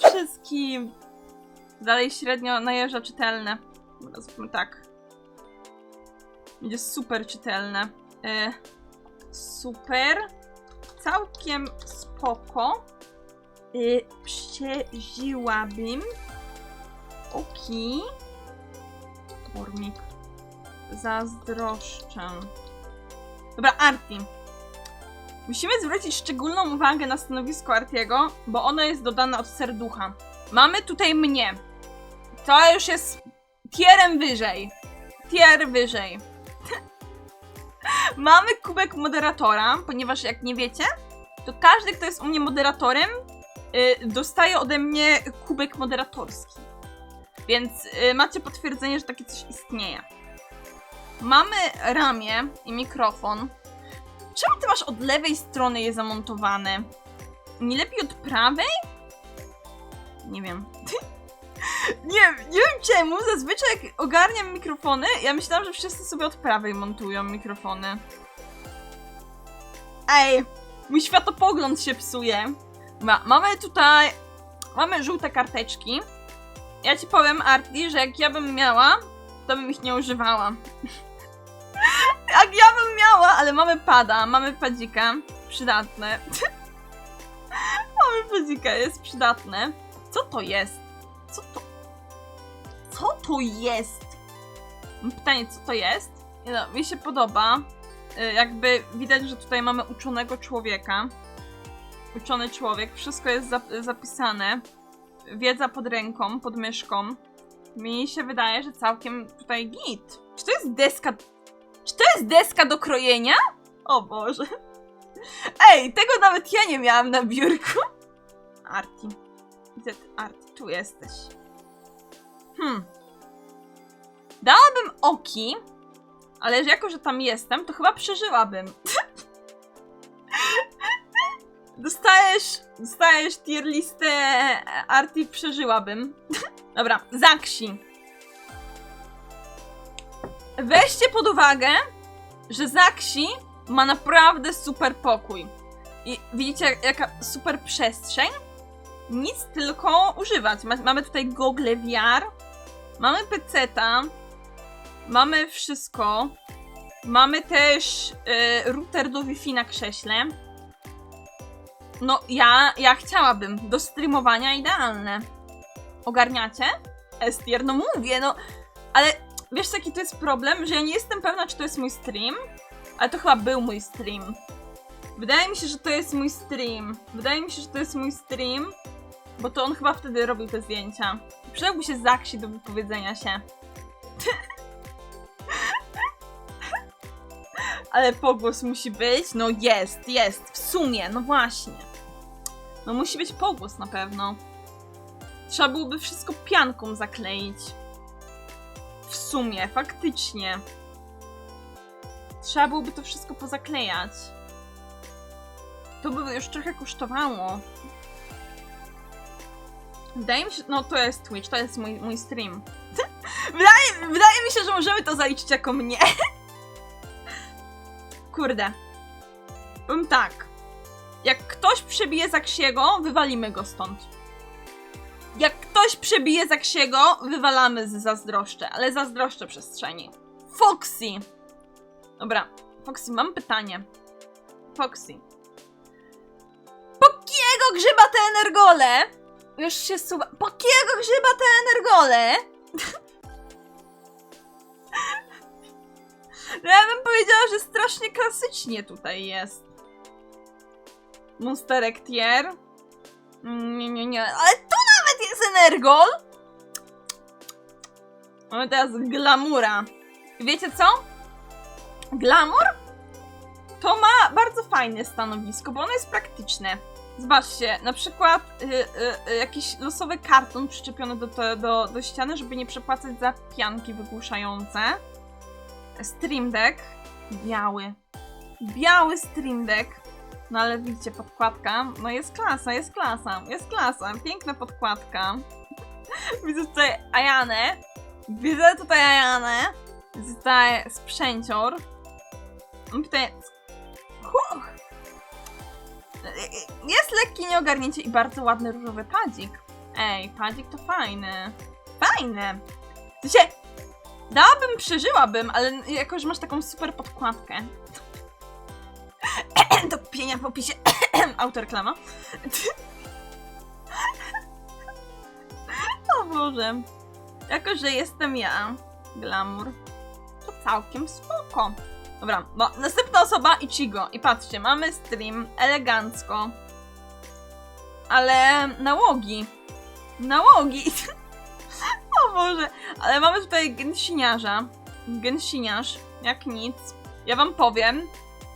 wam wszystkim! Dalej średnio najeżdża czytelne. Zróbmy tak. Będzie super czytelne. E, super. Całkiem spoko. E, przeżyłabym. Oki. Formik. Zazdroszczę. Dobra, Arti. Musimy zwrócić szczególną uwagę na stanowisko Artiego, bo ono jest dodane od serducha. Mamy tutaj mnie. To już jest tierem wyżej. Tier wyżej. Mamy kubek moderatora, ponieważ jak nie wiecie, to każdy, kto jest u mnie moderatorem, y, dostaje ode mnie kubek moderatorski. Więc y, macie potwierdzenie, że takie coś istnieje. Mamy ramię i mikrofon. Czemu ty masz od lewej strony je zamontowane? Nie lepiej od prawej? Nie wiem. nie, nie wiem czemu, zazwyczaj jak ogarniam mikrofony, ja myślałam, że wszyscy sobie od prawej montują mikrofony. Ej, mój światopogląd się psuje. Ma, mamy tutaj, mamy żółte karteczki. Ja ci powiem, Arti, że jak ja bym miała, to bym ich nie używała. miała, ale mamy pada, mamy padzika, przydatne. mamy padzika, jest przydatne. Co to jest? Co to? Co to jest? Pytanie, co to jest? No, mi się podoba. Y, Jakby widać, że tutaj mamy uczonego człowieka. Uczony człowiek, wszystko jest zap- zapisane. Wiedza pod ręką, pod myszką. Mi się wydaje, że całkiem tutaj git. Czy to jest deska czy to jest deska do krojenia? O Boże. Ej, tego nawet ja nie miałam na biurku. Arti. Ty, Arti? Tu jesteś. Hmm. Dałabym oki, ale jako, że tam jestem, to chyba przeżyłabym. Dostajesz, dostajesz tier listę Arti, przeżyłabym. Dobra, Zaksi. Weźcie pod uwagę, że Zaksi ma naprawdę super pokój. I widzicie, jaka super przestrzeń? Nic tylko używać. Ma, mamy tutaj Google VR, mamy peceta, mamy wszystko. Mamy też y, router do Wi-Fi na krześle. No, ja, ja chciałabym. Do streamowania idealne. Ogarniacie? Estier, no mówię, no. Ale wiesz jaki to jest problem? Że ja nie jestem pewna, czy to jest mój stream, ale to chyba był mój stream. Wydaje mi się, że to jest mój stream. Wydaje mi się, że to jest mój stream, bo to on chyba wtedy robił te zdjęcia. Przydałby się Zaksi do wypowiedzenia się. Ale pogłos musi być? No jest, jest, w sumie, no właśnie. No musi być pogłos na pewno. Trzeba byłoby wszystko pianką zakleić. W sumie, faktycznie. Trzeba byłoby to wszystko pozaklejać. To by już trochę kosztowało. Wydaje mi się, no to jest Twitch, to jest mój, mój stream. wydaje, wydaje mi się, że możemy to zaliczyć jako mnie. Kurde. Powiem tak. Jak ktoś przebije Zaksiego, wywalimy go stąd. Ktoś przebije Zaksiego, wywalamy z zazdroszcze, ale zazdroszczę przestrzeni. Foxy! Dobra, Foxy, mam pytanie. Foxy. Po kiego grzyba te energole? Już się suwa. Po kiego grzyba te energole? No ja bym powiedziała, że strasznie klasycznie tutaj jest. Monsterek tier. Mm, Nie, nie, nie. Ale Energol! Mamy teraz Glamura. I wiecie co? Glamour to ma bardzo fajne stanowisko, bo ono jest praktyczne. Zobaczcie, na przykład y, y, y, jakiś losowy karton przyczepiony do, do, do, do ściany, żeby nie przepłacać za pianki wygłuszające. Stream Deck. Biały. Biały Stream Deck. No ale widzicie, podkładka. No jest klasa, jest klasa, jest klasa. Piękna podkładka. Widzę tutaj Ajanę. Widzę tutaj Ajanę. Widzę tutaj sprzęcior. Pytanie. Huh. Jest lekkie nieogarnięcie i bardzo ładny różowy padzik. Ej, padzik to fajny. Fajne! W sensie, dałabym, przeżyłabym, ale jakoś masz taką super podkładkę. Do pienia w opisie. Autoreklama. O Boże. Jako, że jestem ja, glamour, to całkiem spoko. Dobra, bo następna osoba Ichigo. I patrzcie, mamy stream elegancko. Ale nałogi. Nałogi. o Boże. Ale mamy tutaj gęsiniarza. Gęsiniarz, jak nic. Ja wam powiem,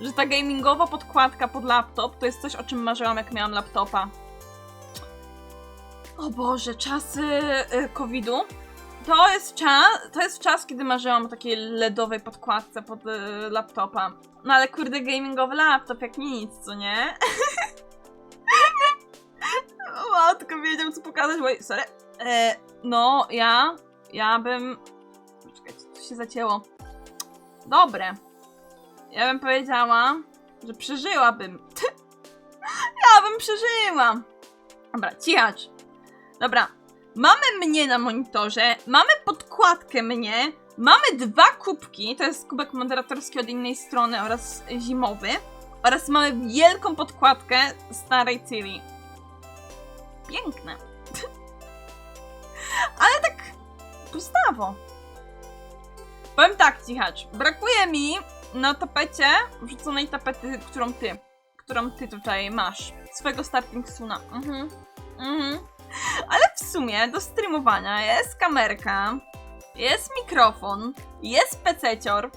że ta gamingowa podkładka pod laptop to jest coś, o czym marzyłam, jak miałam laptopa. O Boże, czasy y, COVID-u. To jest czas, to jest czas, kiedy marzyłam o takiej LEDowej podkładce pod y, laptopa. No ale kurde, gamingowy laptop jak nic, co nie? Matko, wiedział co pokazać, oj, sorry. E, no, ja, ja bym... Czekajcie, to się zacięło. Dobre. Ja bym powiedziała, że przeżyłabym. ja bym przeżyła. Dobra, cichacz. Dobra, mamy mnie na monitorze, mamy podkładkę mnie, mamy dwa kubki, to jest kubek moderatorski od innej strony oraz zimowy, oraz mamy wielką podkładkę starej Ciri. Piękne. Ale tak pustawo. Powiem tak, cichacz, brakuje mi na tapecie wrzuconej tapety, którą ty, którą ty tutaj masz. Swego starting suna. Mhm. Mhm. Ale w sumie do streamowania jest kamerka, jest mikrofon, jest pececior.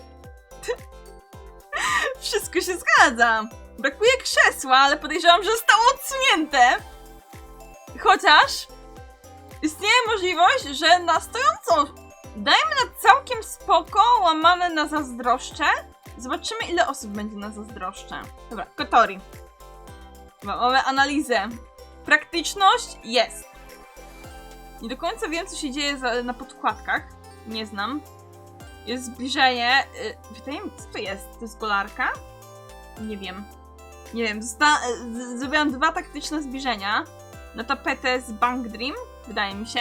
Wszystko się zgadza. Brakuje krzesła, ale podejrzewam, że zostało odsunięte. Chociaż istnieje możliwość, że na stojąco dajmy na całkiem spoko, łamane na zazdroszcze. Zobaczymy, ile osób będzie na zazdroszcze. Dobra, Kotori. Mamy analizę. Praktyczność jest. Nie do końca wiem, co się dzieje za, na podkładkach. Nie znam. Jest zbliżenie. Y, wydaje mi co to jest? To jest golarka? Nie wiem. Nie wiem. Zosta- z- zrobiłam dwa taktyczne zbliżenia na tapetę z Bank Dream, wydaje mi się.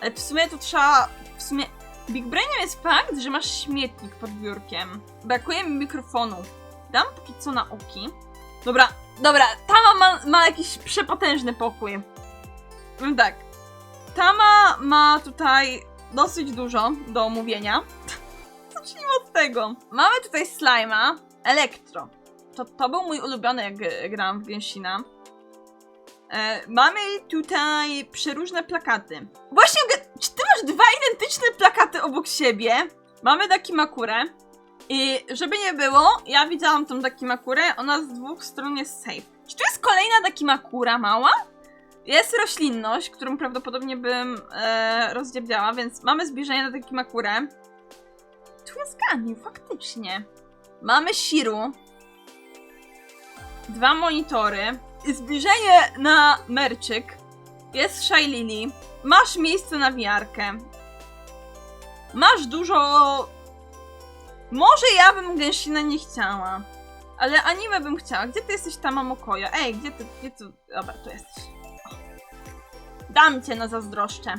Ale w sumie to trzeba. W sumie. Big Brainem jest fakt, że masz śmietnik pod biurkiem. Brakuje mi mikrofonu. Dam póki co na oki. Dobra, dobra, Tama ma, ma jakiś przepotężny pokój. Powiem tak. Tama ma tutaj dosyć dużo do omówienia. Zacznijmy od tego. Mamy tutaj slima, Elektro. To, to był mój ulubiony, jak grałam w Genshina. E, mamy tutaj przeróżne plakaty. Właśnie, czy ty masz dwa identyczne plakaty obok siebie? Mamy Dakimakurę. I żeby nie było, ja widziałam tą Dakimakurę, ona z dwóch stron jest safe. Czy tu jest kolejna Dakimakura mała? Jest roślinność, którą prawdopodobnie bym e, więc mamy zbliżenie na Dakimakurę. Tu jest Ganiu, faktycznie. Mamy Shiru. Dwa monitory. Zbliżenie na merczyk. Jest Shy Lily. Masz miejsce na wiarkę. Masz dużo może ja bym Genshina nie chciała. Ale anime bym chciała. Gdzie ty jesteś, Tama Mokoja? Ej, gdzie ty, gdzie ty... Dobra, tu jesteś. Dam cię na zazdroszcze.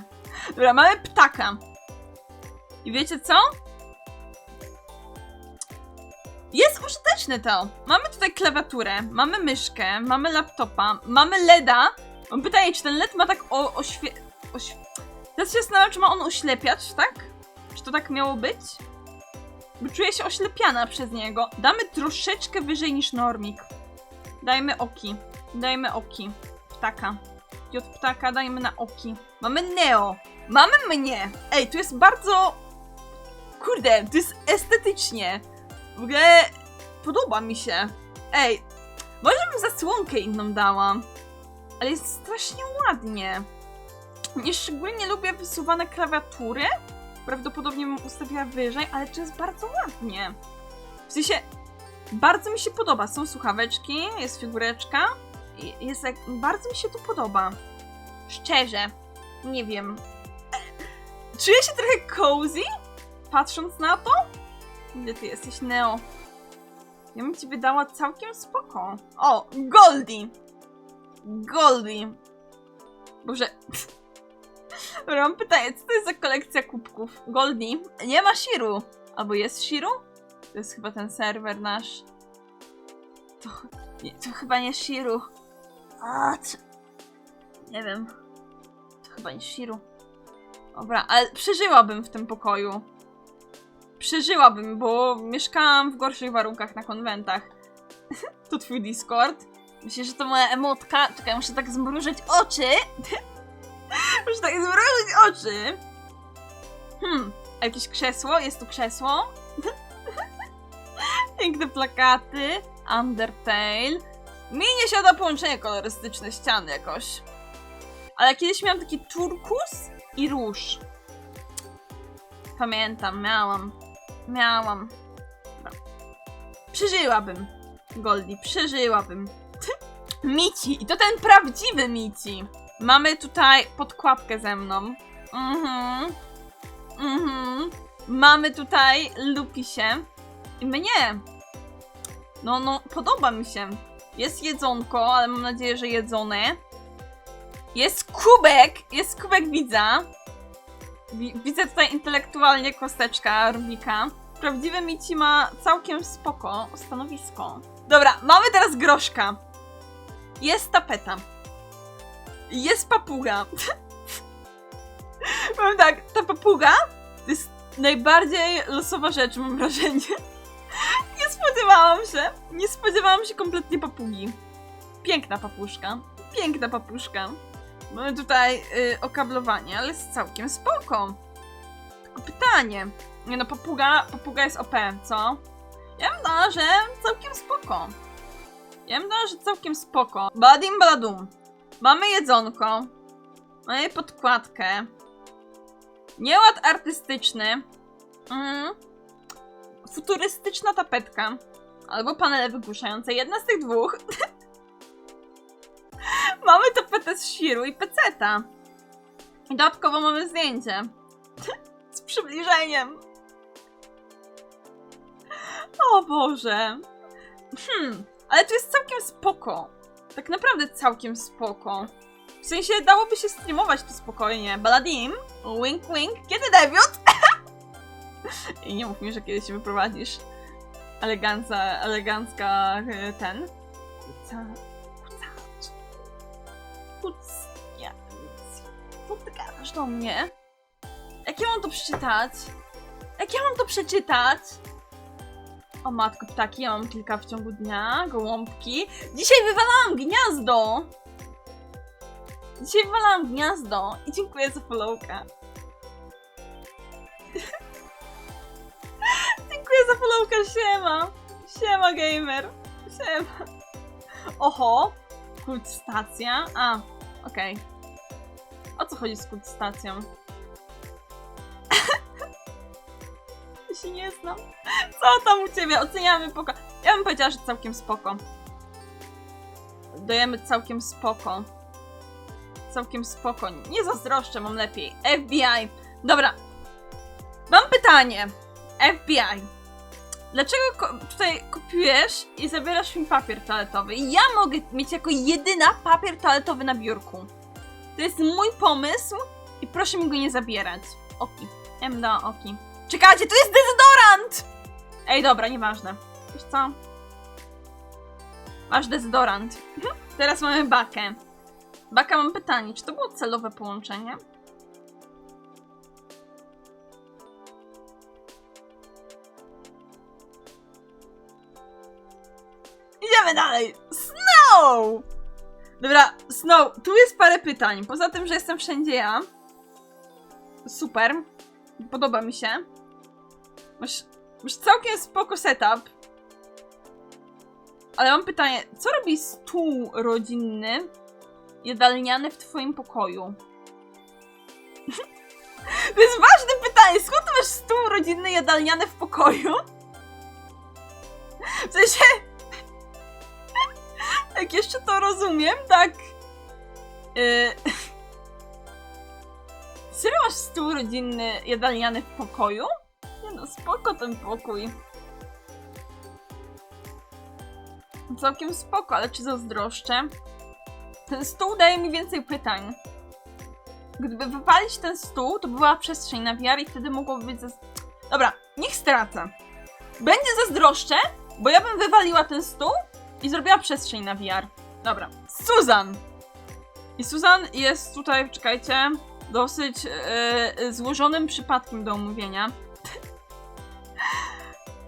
Dobra, mamy ptaka. I wiecie co? Jest użyteczne to. Mamy tutaj klawiaturę, mamy myszkę, mamy laptopa, mamy LEDa. Mam pytanie, czy ten LED ma tak o, oświe... Oświe... Teraz się zastanawiam, czy ma on oślepiać, tak? Czy to tak miało być? Bo czuję się oślepiana przez niego. Damy troszeczkę wyżej niż normik. Dajmy oki. Dajmy oki. Ptaka. I od ptaka dajmy na oki. Mamy Neo. Mamy mnie. Ej, tu jest bardzo... Kurde, to jest estetycznie. W ogóle podoba mi się. Ej, może bym zasłonkę inną dała. Ale jest strasznie ładnie. Nie szczególnie lubię wysuwane klawiatury. Prawdopodobnie bym ustawiła wyżej, ale to jest bardzo ładnie. W sensie, bardzo mi się podoba. Są słuchaweczki, jest figureczka. Jest jak, bardzo mi się to podoba. Szczerze, nie wiem. Czuję się trochę cozy, patrząc na to. Gdzie ty jesteś, Neo? Ja bym ci wydała całkiem spoko. O, Goldie! Goldie! Boże. Dobra, mam pytanie, co to jest za kolekcja kubków? Goldie? Nie ma Shiru. Albo jest Shiru? To jest chyba ten serwer nasz. To, nie, to chyba nie Shiru. A? Nie wiem. To chyba nie Shiru. Dobra, ale przeżyłabym w tym pokoju. Przeżyłabym, bo mieszkałam w gorszych warunkach na konwentach. to twój Discord. Myślę, że to moja emotka. Czekaj, muszę tak zmrużyć oczy. muszę tak zmrużyć oczy. Hmm, a jakieś krzesło? Jest tu krzesło? Piękne plakaty. Undertale. Mi nie siada połączenie kolorystyczne ściany jakoś. Ale kiedyś miałam taki turkus i róż. Pamiętam, miałam. Miałam. Dobra. Przeżyłabym. Goldie, przeżyłabym. Mici! I to ten prawdziwy Mici! Mamy tutaj podkładkę ze mną. Mhm. Mhm. Mamy tutaj Lupisie. I mnie. No, no, podoba mi się. Jest jedzonko, ale mam nadzieję, że jedzone. Jest kubek! Jest kubek widza. Wi- Widzę tutaj intelektualnie kosteczka Rubika. Prawdziwy Mici ma całkiem spoko stanowisko. Dobra, mamy teraz groszka. Jest tapeta. Jest papuga. Powiem tak, ta papuga to jest najbardziej losowa rzecz, mam wrażenie. Nie spodziewałam się. Nie spodziewałam się kompletnie papugi. Piękna papuszka. Piękna papuszka. Mamy tutaj y, okablowanie, ale jest całkiem spoko. Pytanie. Nie no, papuga, papuga jest OP, co? Ja bym dała, że całkiem spoko. Ja bym dała, że całkiem spoko. Badim baladum. Mamy jedzonko. Mamy podkładkę. Nieład artystyczny. Mm. Futurystyczna tapetka. Albo panele wygłuszające. Jedna z tych dwóch. mamy tapetę z Shiru i peceta. I dodatkowo mamy zdjęcie. z przybliżeniem. O Boże. Hmm, ale to jest całkiem spoko. Tak naprawdę całkiem spoko. W sensie dałoby się streamować to spokojnie. Baladim, wink wink, kiedy debiut? I nie mów mi, że kiedyś się wyprowadzisz. Eleganca, elegancka e, ten. Kuca, do mnie? Jak ja mam to przeczytać? Jak ja mam to przeczytać? O matko, ptaki, ja mam kilka w ciągu dnia, gołąbki. Dzisiaj wywalałam gniazdo! Dzisiaj wywalałam gniazdo i dziękuję za followka. dziękuję za followka, siema! Siema, gamer! Siema! Oho! Kult stacja? A, okej. O co chodzi z kult stacją? Ja się nie znam. Co tam u ciebie? Oceniamy poko. Ja bym powiedziała, że całkiem spoko. Dajemy całkiem spoko. Całkiem spoko. Nie zazdroszczę, mam lepiej. FBI. Dobra. Mam pytanie. FBI. Dlaczego tutaj kopiujesz i zabierasz mi papier toaletowy? Ja mogę mieć jako jedyna papier toaletowy na biurku. To jest mój pomysł i proszę mi go nie zabierać. Oki. Bym dała oki. Czekajcie, tu jest dezodorant! Ej, dobra, nieważne. Wiesz co? Masz dezodorant. Teraz mamy bakę. Baka, mam pytanie, czy to było celowe połączenie? Idziemy dalej! Snow! Dobra, Snow, tu jest parę pytań. Poza tym, że jestem wszędzie ja. Super. Podoba mi się. Masz, masz całkiem spoko setup. Ale mam pytanie, co robi stół rodzinny jadalniany w twoim pokoju? to jest ważne pytanie, skąd masz stół rodzinny jadalniany w pokoju? W sensie... Jak jeszcze to rozumiem, tak... Yy... Masz stół rodzinny jadalniany w pokoju? Nie no, spoko ten pokój. Całkiem spoko, ale czy zazdroszczę? Ten stół daje mi więcej pytań. Gdyby wypalić ten stół, to była przestrzeń na VR i wtedy mogłoby być... Zas... Dobra, niech stracę. Będzie zazdroszczę, bo ja bym wywaliła ten stół i zrobiła przestrzeń na VR. Dobra. Susan! I Susan jest tutaj, czekajcie, dosyć yy, złożonym przypadkiem do omówienia.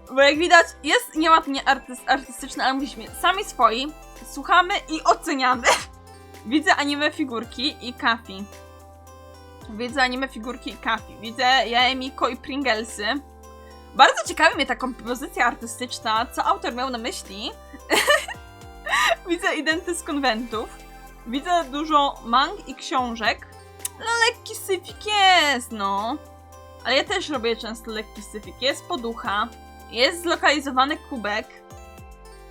Bo jak widać, jest nieładnie artys artystyczny, ale mówiliśmy sami swoi, słuchamy i oceniamy. Widzę anime figurki i Kafi. Widzę anime figurki i Kafi. Widzę Jaemiko i Pringlesy. Bardzo ciekawi mnie ta kompozycja artystyczna, co autor miał na myśli. Widzę identy z konwentów. Widzę dużo mang i książek. No lekki syfik jest, no. Ale ja też robię często lekki syfik. Jest poducha, jest zlokalizowany kubek,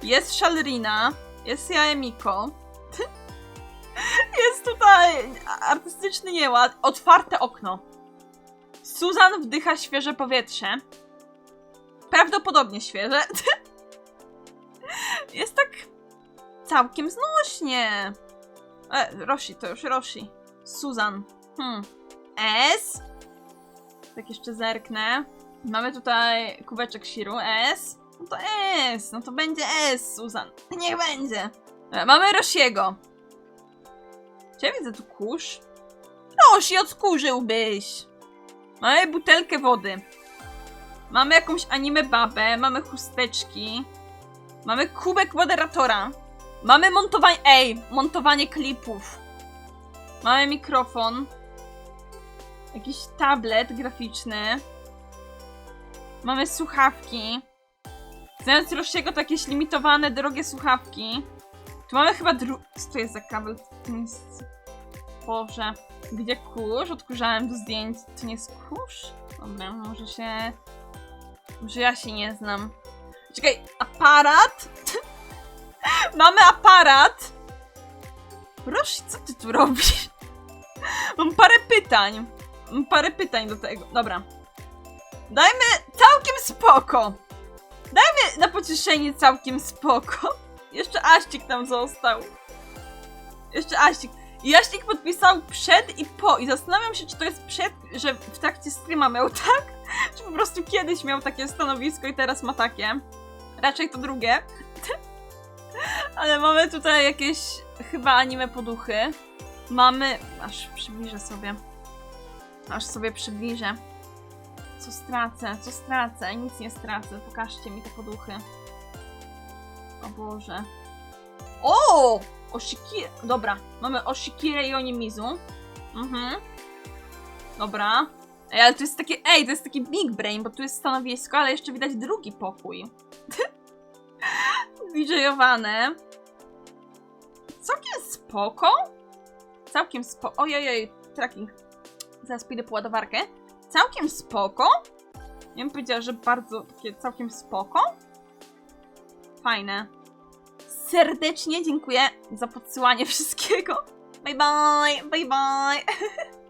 jest szalrina, jest jaemiko. Jest tutaj artystyczny nieład, otwarte okno. Susan wdycha świeże powietrze. Prawdopodobnie świeże. Jest tak całkiem znośnie. E, Roshi, to już Roshi. Susan. Hmm. S. Tak jeszcze zerknę. Mamy tutaj kubeczek Shiru. S. No to S. No to będzie S, Susan. Niech będzie. E, Mamy Roshiego. Czy ja widzę tu kurz? Roshi, odkurzyłbyś. Mamy butelkę wody. Mamy jakąś anime babę, mamy chusteczki. Mamy kubek moderatora. Mamy montowanie. Ej, montowanie klipów. Mamy mikrofon. Jakiś tablet graficzny. Mamy słuchawki. Znając Roshiego to jakieś limitowane, drogie słuchawki. Tu mamy chyba dru... Co to jest za kabel? To nie jest... Boże. Gdzie kurz? Odkurzałem do zdjęć. To nie jest kurz? Dobra, może się... Może ja się nie znam. Czekaj, aparat? Mamy aparat! Roshi, co ty tu robisz? Mam parę pytań. Mam parę pytań do tego. Dobra. Dajmy całkiem spoko. Dajmy na pocieszenie całkiem spoko. Jeszcze Aścik tam został. Jeszcze Aścik. I Aścik podpisał przed i po. I zastanawiam się, czy to jest przed, że w trakcie streama miał tak, czy po prostu kiedyś miał takie stanowisko i teraz ma takie. Raczej to drugie. Ale mamy tutaj jakieś chyba anime poduchy. Mamy. Aż przybliżę sobie. Aż sobie przybliżę. Co stracę? Co stracę? Nic nie stracę. Pokażcie mi te poduchy. O Boże. O! Oshikire. Dobra, mamy Oshikire i Onimizu. Mhm. Dobra. Ej, ale to jest takie. Ej, to jest taki big brain, bo tu jest stanowisko, ale jeszcze widać drugi pokój. DJ-owane. Całkiem spoko. Całkiem spoko. Ojojoj, tracking. Zaraz pójdę po ładowarkę. Całkiem spoko. Ja bym powiedziała, że bardzo takie całkiem spoko. Fajne. Serdecznie dziękuję za podsyłanie wszystkiego. Bye bye, bye bye.